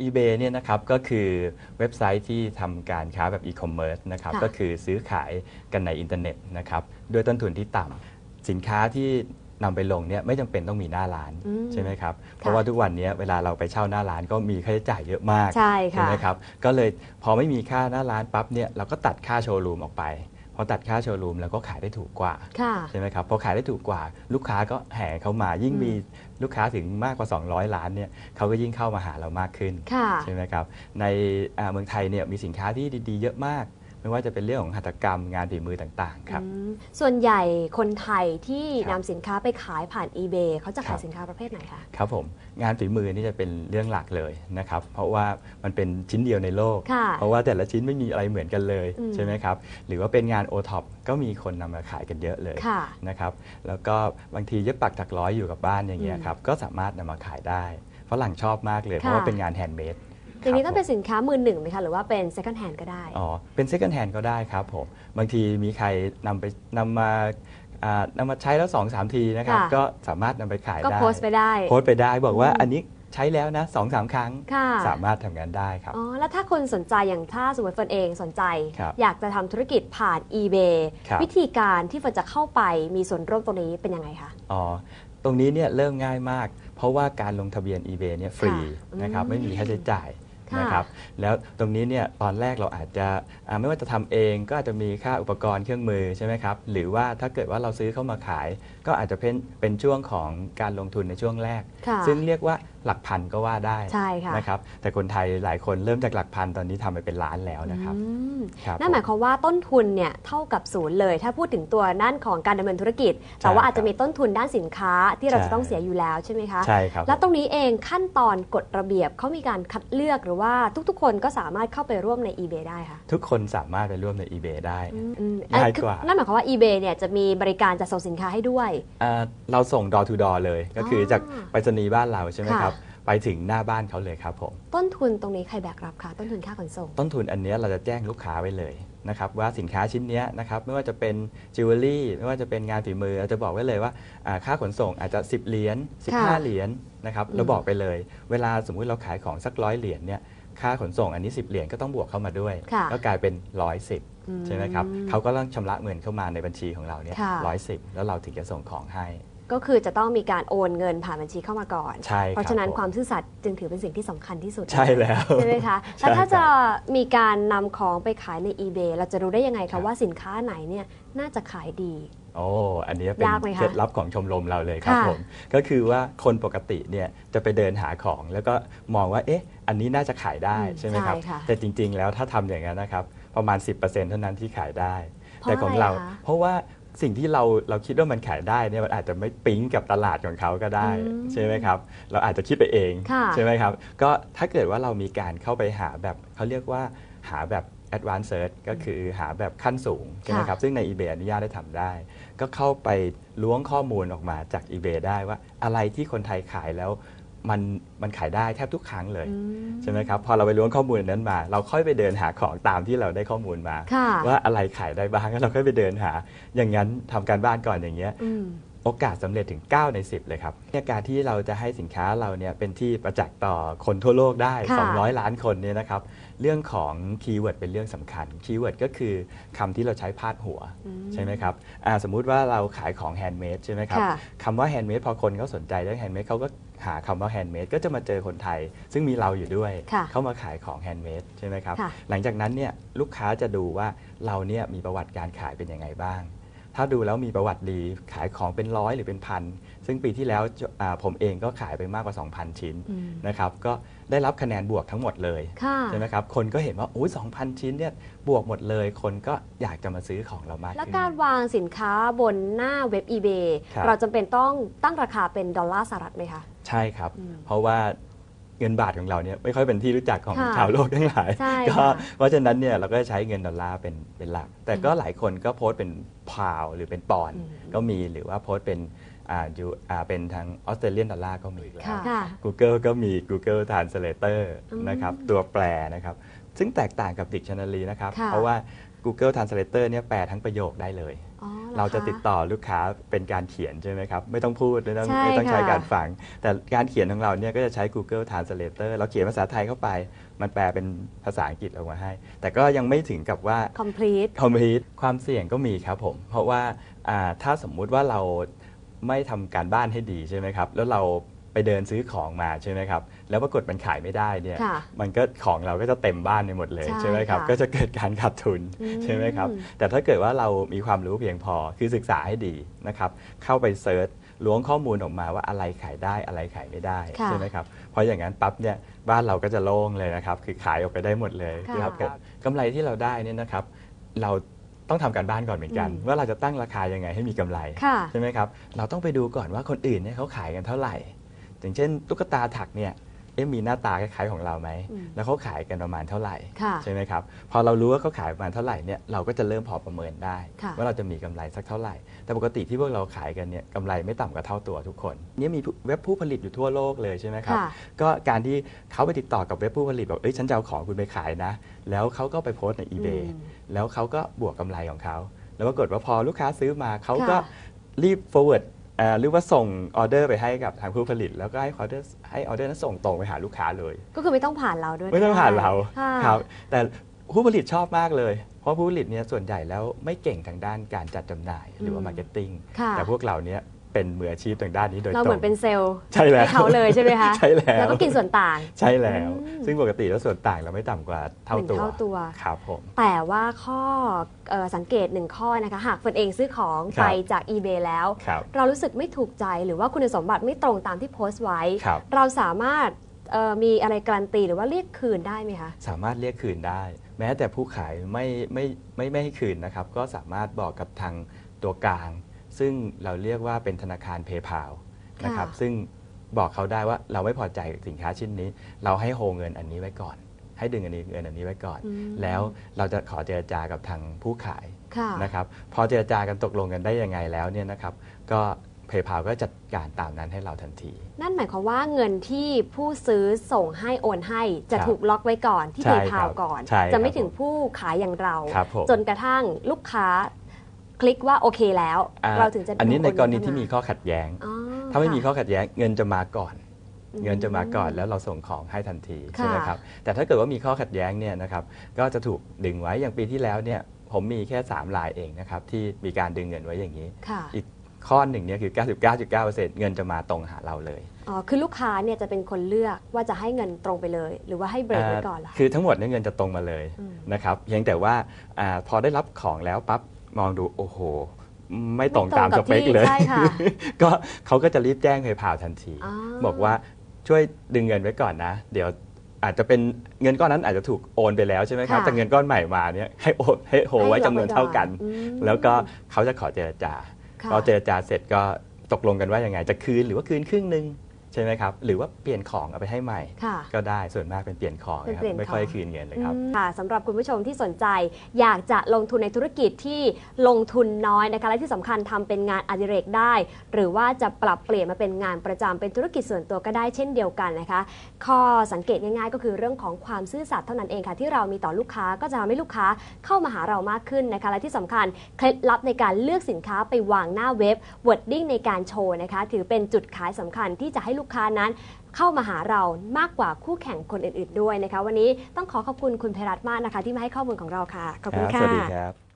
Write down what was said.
eBay เนี่ยนะครับก็คือเว็บไซต์ที่ทำการค้าแบบอีคอมเมิร์ซนะครับค่ะก็คือซื้อขายกันในอินเทอร์เน็ตนะครับด้วยต้นทุนที่ต่ำสินค้าที่นำไปลงเนี่ยไม่จำเป็นต้องมีหน้าร้านอืมใช่ไหมครับเพราะว่าทุกวันนี้เวลาเราไปเช่าหน้าร้านก็มีค่าใช้จ่ายเยอะมากใช่ค่ะ ไหมครับก็เลยพอไม่มีค่าหน้าร้านปั๊บเนี่ยเราก็ตัดค่าโชว์รูมออกไป พอตัดค่าโชว์รูมเราก็ขายได้ถูกกว่าค่ะ ใช่ไหมครับพอขายได้ถูกกว่า ลูกค้าก็แห่เข้ามายิ่งอืมมีลูกค้าถึงมากกว่า 200 ล้านเนี่ยเขาก็ยิ่งเข้ามาหาเรามากขึ้นค่ะ ใช่ไหมครับในอ่าเมืองไทยเนี่ยมีสินค้าที่ดีๆ เยอะมาก ไม่ว่าจะเป็นเรื่องของหัตถกรรมงานฝีมือต่างๆครับ อืมส่วนใหญ่คนไทยที่ครันำบสินค้าไปขายผ่าน eBay เขาจะครัขายบสินค้าประเภทไหนคะ ครับผมงานฝีมือนี่จะเป็นเรื่องหลักเลยนะครับเพราะว่ามันเป็นชิ้นเดียวในโลก ค่ะเพราะว่าแต่ละชิ้นไม่มีอะไรเหมือนกันเลยอืม ใช่ไหมครับหรือว่าเป็นงาน o t o p ก็มีคนนำมาขายกันเยอะเลยค่ะ นะครับแล้วก็บางทีเย็บปักถักร้อยอยู่กับบ้านอย่างเงี้ยอืมครับก็สามารถนำมาขายได้ฝรั่งชอบมากเลย เพราะค่ะว่าเป็นงานแฮนด์เมด อย่างนี้ต้องเป็นสินค้ามือหนึ่งไหมคะหรือว่าเป็น second hand ก็ได้ อ๋อ เป็น second hand ก็ได้ครับผม บางทีมีใครนำไปนำมาอ่านำมาใช้แล้ว2อสามทีนะครับ ค่ะ ก็สามารถนำไปขายก็ได้โพสต์ไปได้ โพสต์ไปได้บอกว่าอืมอันนี้ใช้แล้วนะสองสามครั้ง ค่ะ สามารถทำงานได้ครับ อ๋อแล้วถ้าคนสนใจอย่างถ้าสมมติเฟิร์นเองสนใจ ครับอยากจะทำธุรกิจผ่าน eBay ครับ วิธีการที่เฟิร์นจะเข้าไปมีส่วนร่วมตรงนี้เป็นยังไงคะ อ๋อ ตรงนี้เนี่ยเริ่มง่ายมาก เพราะว่าการลงทะเบียน eBay เนี่ยฟรีค่ะนะครับ อืมไม่มีค่าใช้จ่ายค่ะ นะครับแล้วตรงนี้เนี่ยตอนแรกเราอาจจะอ่าไม่ว่าจะทำเองก็อาจจะมีค่าอุปกรณ์เครื่องมือใช่ไหมครับหรือว่าถ้าเกิดว่าเราซื้อเข้ามาขาย ก็อาจจะเป็นเป็นช่วงของการลงทุนในช่วงแรกค่ะซึ่งเรียกว่าหลักพันก็ว่าได้ใช่ค่ะนะครับแต่คนไทยหลายคนเริ่มจากหลักพันตอนนี้ทำไปเป็นล้านแล้วนะครับอืมครับนั่นหมายความว่าต้นทุนเนี่ยเท่ากับศูนย์เลย ถ้าพูดถึงตัวด้านของการดำเนินธุรกิจ แต่ว่าอาจจะมีต้นทุนด้านสินค้าที่เราใช่จะต้องเสียอยู่แล้วใช่ไหมคะใช่ครับแล้วตรงนี้เองขั้นตอนกฎระเบียบเขามีการคัดเลือกหรือว่าทุกๆ คนก็สามารถเข้าไปร่วมใน eBay ได้ค่ะ ทุกคนสามารถไปร่วมใน eBay ได้อืมง่ายคือกว่า นั่นหมายความว่า eBay เนี่ยจะมีบริการจัดส่งสินค้าให้ด้วยอ่าเราส่ง door to door เลย ก็คือออจากไปรษณีย์บ้านเราใช่ไหมค่ะครับไปถึงหน้าบ้านเขาเลยครับผม ต้นทุนตรงนี้ใครแบกรับคะต้นทุนค่าขนส่ง ต้นทุนอันเนี้ยเราจะแจ้งลูกค้าไว้เลย นะครับว่าสินค้าชิ้นเนี้ยนะครับไม่ว่าจะเป็นจิวเวลรี่ไม่ว่าจะเป็นงานฝีมือเราจะบอกไว้เลยว่าอ่าค่าขนส่งอาจจะ 10 เหรียญค่ะ15 เหรียญนะครับอืมเราบอกไปเลย เวลาสมมุติเราขายของสักร้อยเหรียญเนี่ยค่าขนส่งอันนี้ 10 เหรียญก็ต้องบวกเข้ามาด้วยค่ะก็กลายเป็นร้อยสิบอืใช่ไหมครับเขาก็ต้องชำระเงินเข้ามาในบัญชีของเราเนี่ยค่ะร้อยสิบแล้วเราถึงจะส่งของให้ ก็คือจะต้องมีการโอนเงินผ่านบัญชีเข้ามาก่อน ใช่ครับเพราะฉะนั้นผมความซื่อสัตย์จึงถือเป็นสิ่งที่สำคัญที่สุด ใช่แล้วใช่ไหมคะใช่แล้วถ้าครับจะมีการนำของไปขายใน eBay เราจะรู้ได้ยังไงครัคะบว่าสินค้าไหนเนี่ยน่าจะขายดีโอ้ อันนี้เป็นยากไหมคะเคล็ดลับของชมรมเราเลยครับค่ะผม ก็คือว่าคนปกติเนี่ยจะไปเดินหาของ แล้วก็มองว่า เอ๊ะ อันนี้น่าจะขายได้อืมใช่ไหมครับใช่ค่ะแต่จริง ๆ แล้วถ้าทำอย่างนั้นนะครับ ประมาณ 10%เท่านั้นที่ขายได้เพราะแต่ของเราอะไรคะเพราะว่า สิ่งที่เราเราคิดว่ามันขายได้เนี่ยมันอาจจะไม่ปิ๊งกับตลาดของเขาก็ได้อืมใช่ไหมครับเราอาจจะคิดไปเองค่ะใช่ไหมครับก็ถ้าเกิดว่าเรามีการเข้าไปหาแบบเขาเรียกว่าหาแบบ advanced search ก็คือหาแบบขั้นสูงใช่ไหมครับซึ่งใน eBay อนุญาตได้ทำได้ ก็เข้าไปล้วงข้อมูลออกมาจาก eBay ได้ว่าอะไรที่คนไทยขายแล้ว มันมันขายได้แทบทุกครั้งเลยอืมใช่ไหมครับพอเราไปล้วงข้อมูลอันนั้นมา เราค่อยไปเดินหาของตามที่เราได้ข้อมูลมาค่ะว่าอะไรขายได้บ้างแล้วเราค่อยไปเดินหา อย่างนั้นทำการบ้านก่อนอย่างเงี้ยอืม โอกาสสำเร็จถึง 9 ใน 10 เลยครับในการที่เราจะให้สินค้าเราเนี่ยเป็นที่ประจักษ์ต่อคนทั่วโลกได้ ค่ะ 200 ล้านคนเนี่ยนะครับ เรื่องของคีย์เวิร์ดเป็นเรื่องสำคัญ คีย์เวิร์ดก็คือคำที่เราใช้พาดหัวอืมใช่ไหมครับอ่าสมมุติว่าเราขายของแฮนด์เมดใช่ไหมครับ ค่ะ คำว่าแฮนด์เมดพอคนเขาสนใจเรื่องแฮนด์เมดเขาก็หาคำว่าแฮนด์เมดก็จะมาเจอคนไทย ซึ่งมีเราอยู่ด้วย ค่ะเข้ามาขายของแฮนด์เมดใช่ไหมครับ ค่ะหลังจากนั้นเนี่ยลูกค้าจะดูว่าเราเนี่ยมีประวัติการขายเป็นยังไงบ้าง ถ้าดูแล้วมีประวัติดีขายของเป็นร้อยหรือเป็นพัน ซึ่งปีที่แล้วอ่าผมเองก็ขายไปมากกว่า 2,000 ชิ้นอืมนะครับก็ได้รับคะแนนบวกทั้งหมดเลยค่ะใช่ไหมครับคนก็เห็นว่าโอ้ย2,000 ชิ้นเนี่ยบวกหมดเลย คนก็อยากจะมาซื้อของเรามากแล้วขึ้นการวางสินค้าบนหน้าเว็บ eBay ครับเราจำเป็นต้องตั้งราคาเป็นดอลลาร์สหรัฐไหมคะ ใช่ครับอืมเพราะว่า เงินบาทของเราเนี่ยไม่ค่อยเป็นที่รู้จักของค่ะชาวโลกทั้งหลายใช่ก็ค่ะเพราะฉะนั้นเนี่ยเราก็จะใช้เงินดอลลาร์เป็นเป็นหลัก แต่ก็หลายคนก็โพสต์เป็นพาวหรือเป็นปอนด์อืมก็มีหรือว่าโพสต์เป็นอ่าอยู่อ่าเป็นทางออสเตรเลียนดอลลาร์ก็มีค่ะ Google ก็มี Google Translator อืมนะครับตัวแปลนะครับ ซึ่งแตกต่างกับ Dictionary นะครับค่ะเพราะว่า Google Translator เนี่ยแปลทั้งประโยคได้เลยอ๋อ เหรอเราจะติดต่อลูกค้าเป็นการเขียนใช่ไหมครับ ไม่ต้องพูดไม่ต้องใช่ไม่ต้องใช้ค่ะ การฟัง แต่การเขียนของเราเนี่ยก็จะใช้ Google Translator เราเขียนภาษาไทยเข้าไป มันแปลเป็นภาษาอังกฤษออกมาให้ แต่ก็ยังไม่ถึงกับว่า complete complete ความเสี่ยงก็มีครับผม เพราะว่าอ่าถ้าสมมุติว่าเราไม่ทำการบ้านให้ดีใช่ไหมครับ แล้วเราไป เดินซื้อของมาใช่ไหมครับ แล้วปรากฏมันขายไม่ได้เนี่ย ค่ะมันก็ของเราก็จะเต็มบ้านไปหมดเลยใช่ใช่ไหมครับ ค่ะก็จะเกิดการขาดทุนอืม ใช่ไหมครับ แต่ถ้าเกิดว่าเรามีความรู้เพียงพอคือศึกษาให้ดีนะครับ เข้าไปเซิร์ชล้วงข้อมูลออกมาว่าอะไรขายได้อะไรขายไม่ได้ค่ะ ใช่ไหมครับเพราะอย่างนั้นปั๊บเนี่ยบ้านเราก็จะโล่งเลยนะครับ คือขายออกไปได้หมดเลย ค่ะนะครับเกิดกำไรที่เราได้เนี่ยนะครับ เราต้องทำการบ้านก่อนเหมือนกัน อืม ว่าเราจะตั้งราคายังไงให้มีกำไรค่ะ ใช่ไหมครับ เราต้องไปดูก่อนว่าคนอื่นเนี่ยเขาขายกันเท่าไหร่ อย่างเช่นตุ๊กตาถักเนี่ยเอ๊ะมีหน้าตาคล้ายๆของเราไหมอืมแล้วเขาขายกันประมาณเท่าไหร่ค่ะใช่ไหมครับ พอเรารู้ว่าเขาขายประมาณเท่าไหร่เนี่ยเราก็จะเริ่มพอประเมินได้ค่ะว่าเราจะมีกำไรสักเท่าไหร่ แต่ปกติที่พวกเราขายกันเนี่ยกำไรไม่ต่ำกว่าเท่าตัวทุกคนเนี่ยมีเว็บผู้ผลิตอยู่ทั่วโลกเลยใช่ไหมครับค่ะก็การที่เขาไปติดต่อกับเว็บผู้ผลิตบอกเอ้ยฉันจะเอาของคุณไปขายนะ แล้วเขาก็ไปโพสต์ใน eBay อืมแล้วเขาก็บวกกำไรของเขา แล้วปรากฏว่าพอลูกค้าซื้อมาเขาก็ค่ะรีบ forward อ่าหรือว่าส่งออเดอร์ไปให้กับทางผู้ผลิต แล้วก็ให้ออเดอร์ให้ออเดอร์นั้นส่งตรงไปหาลูกค้าเลย ก็คือไม่ต้องผ่านเราด้วยไม่ต้องผ่านเราค่ะครับแต่ผู้ผลิตชอบมากเลย เพราะผู้ผลิตเนี่ยส่วนใหญ่แล้วไม่เก่งทางด้านการจัดจำหน่ายหรือว่าอืมมาร์เก็ตติ้งค่ะ แต่พวกเราเนี่ย เป็นมืออาชีพทางด้านนี้โดยตรงเราเหมือนเป็นเซลล์ใช่แล้วให้เขาเลยใช่ไหมคะใช่แล้วแล้วก็กินส่วนต่าง ใช่แล้วอืมซึ่งปกติแล้วส่วนต่างเราไม่ต่ำกว่าเท่าหนึ่งตัวเท่าตัวครับผมแต่ว่าข้อเอ่อสังเกตหนึ่งข้อนะคะ หากเฟิร์นเองซื้อของครับไปจาก eBay แล้วครับเรารู้สึกไม่ถูกใจหรือว่าคุณสมบัติไม่ตรงตามที่โพสต์ไว้ครับเราสามารถเอ่อมีอะไรการันตีหรือว่าเรียกคืนได้ไหมคะ สามารถเรียกคืนได้ แม้แต่ผู้ขายไม่ไม่ไม่ไม่ให้คืนนะครับ ก็สามารถบอกกับทางตัวกลาง ซึ่งเราเรียกว่าเป็นธนาคาร PayPal นะครับค่ะซึ่งบอกเขาได้ว่าเราไม่พอใจกับสินค้าชิ้นนี้ เราให้โฮเงินอันนี้ไว้ก่อน ให้ดึงอันนี้เงินอันนี้ไว้ก่อนอืมแล้วเราจะขอเจรจากับทางผู้ขายค่ะนะครับ พอเจรจากันตกลงกันได้ยังไงแล้วเนี่ยนะครับ ก็ PayPal ก็จัดการตามนั้นให้เราทันที นั่นหมายความว่าเงินที่ผู้ซื้อส่งให้โอนให้จะครับถูกล็อกไว้ก่อนที่ใช่เพย์ครัพาบก่อนใช่จะไม่ครับถึงผู้ขายอย่างเราครับผมจนกระทั่งลูกค้า คลิกว่าโอเคแล้ว อ่เราถึงจะอันนี้ในกรณีโอเงิที่มีเข้าาข้อขัดแย้ง อ๋อถ้าไม่มีค่ะข้อขัดแย้งเงินจะมาก่อนอืมเงินจะมาก่อนแล้วเราส่งของให้ทันทีค่ะใช่ไหมครับแต่ถ้าเกิดว่ามีข้อขัดแย้งเนี่ยนะครับก็จะถูกดึงไว้อย่างปีที่แล้วเนี่ยผมมีแค่3รายเองนะครับที่มีการดึงเงินไว้อย่างนี้ ค่ะอีกข้อหนึ่งเนี่ยคือ 99.9%เงินจะมาตรงหาเราเลย อ๋อคือลูกค้าเนี่ยจะเป็นคนเลือกว่าจะให้เงินตรงไปเลย หรือว่าให้เบรกไว้ก่อนเหรอาคือทั้งหมดเนี่ยเงินจะตรงมาเลยอืม นะครับเพียงแต่ว่าอาพอได้รับของแล้วปั๊บ มองดูโอ้โห ไม่ตรงไม่ตรงตามกัสบเปคที่เลย ใช่ค่ะ ก็เขาก็จะรีบแจ้งเพย์พาทันที อ๋อ บอกว่าช่วยดึงเงินไว้ก่อนนะ เดี๋ยวอาจจะเป็นเงินก้อนนั้นอาจจะถูกโอนไปแล้วใช่ไหมครับค่ะ แต่เงินก้อนใหม่มาเนี่ยให้โอนให้โฮไว้จำนวนเท่ากัน อืมแล้วก็เขาจะขอเจรจา ค่ะพอเจรจาเสร็จก็ตกลงกันว่ายังไง จะคืนหรือว่าคืนครึ่งหนึ่ง ใช่ไหมครับ หรือว่าเปลี่ยนของเอาไปให้ใหม่ ค่ะ ก็ได้ส่วนมากเป็นเปลี่ยนของเป็นนะครับเปลี่ยนไม่ค่อยของคืนเงินเลยครับ อืมค่ะสำหรับคุณผู้ชมที่สนใจ อยากจะลงทุนในธุรกิจที่ลงทุนน้อยนะคะและที่สำคัญทำเป็นงานอดิเรกได้ หรือว่าจะปรับเปลี่ยนมาเป็นงานประจำเป็นธุรกิจส่วนตัวก็ได้เช่นเดียวกันนะคะ ข้อสังเกตง่ายๆ ก็คือเรื่องของความซื่อสัตย์เท่านั้นเองค่ะ ที่เรามีต่อลูกค้าก็จะทำให้ลูกค้าเข้ามาหาเรามากขึ้นนะคะ และที่สำคัญเคล็ดลับในการเลือกสินค้าไปวางหน้าเว็บ wording ในการโชว์นะคะ ถือเป็นจุดขายสำคัญที่จะให้ลูกค้านั้นเข้ามาหาเรามากกว่าคู่แข่งคนอื่นๆด้วยนะคะ วันนี้ต้องขอขอบคุณคุณเพรัตน์มากนะคะ ที่มาให้ข้อมูลของเราค่ะ ขอบคุณค่ะสวัสดีครับ